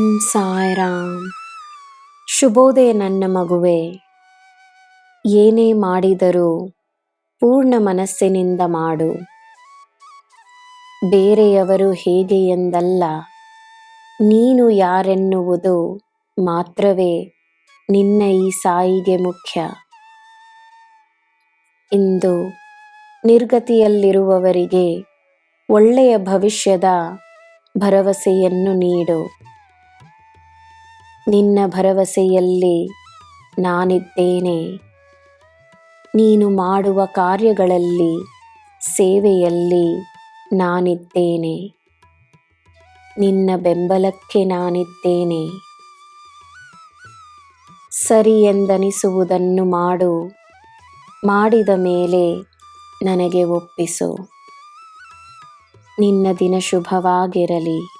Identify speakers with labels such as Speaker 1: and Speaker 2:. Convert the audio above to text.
Speaker 1: ಓಂ ಸಾಯಿರಾಮ್. ಶುಭೋದಯ ನನ್ನ ಮಗುವೆ. ಏನೇ ಮಾಡಿದರೂ ಪೂರ್ಣ ಮನಸ್ಸಿನಿಂದ ಮಾಡು. ಬೇರೆಯವರು ಹೇಗೆ ಎಂದಲ್ಲ, ನೀನು ಯಾರೆನ್ನುವುದು ಮಾತ್ರವೇ ನಿನ್ನ ಈ ಸಾಯಿಗೆ ಮುಖ್ಯ. ಇಂದು ನಿರ್ಗತಿಯಲ್ಲಿರುವವರಿಗೆ ಒಳ್ಳೆಯ ಭವಿಷ್ಯದ ಭರವಸೆಯನ್ನು ನೀಡು. ನಿನ್ನ ಭರವಸೆಯಲ್ಲಿ ನಾನಿದ್ದೇನೆ. ನೀನು ಮಾಡುವ ಕಾರ್ಯಗಳಲ್ಲಿ, ಸೇವೆಯಲ್ಲಿ ನಾನಿದ್ದೇನೆ. ನಿನ್ನ ಬೆಂಬಲಕ್ಕೆ ನಾನಿದ್ದೇನೆ. ಸರಿ ಎಂದನಿಸುವುದನ್ನು ಮಾಡು. ಮಾಡಿದ ಮೇಲೆ ನನಗೆ ಒಪ್ಪಿಸು. ನಿನ್ನ ದಿನ ಶುಭವಾಗಿರಲಿ.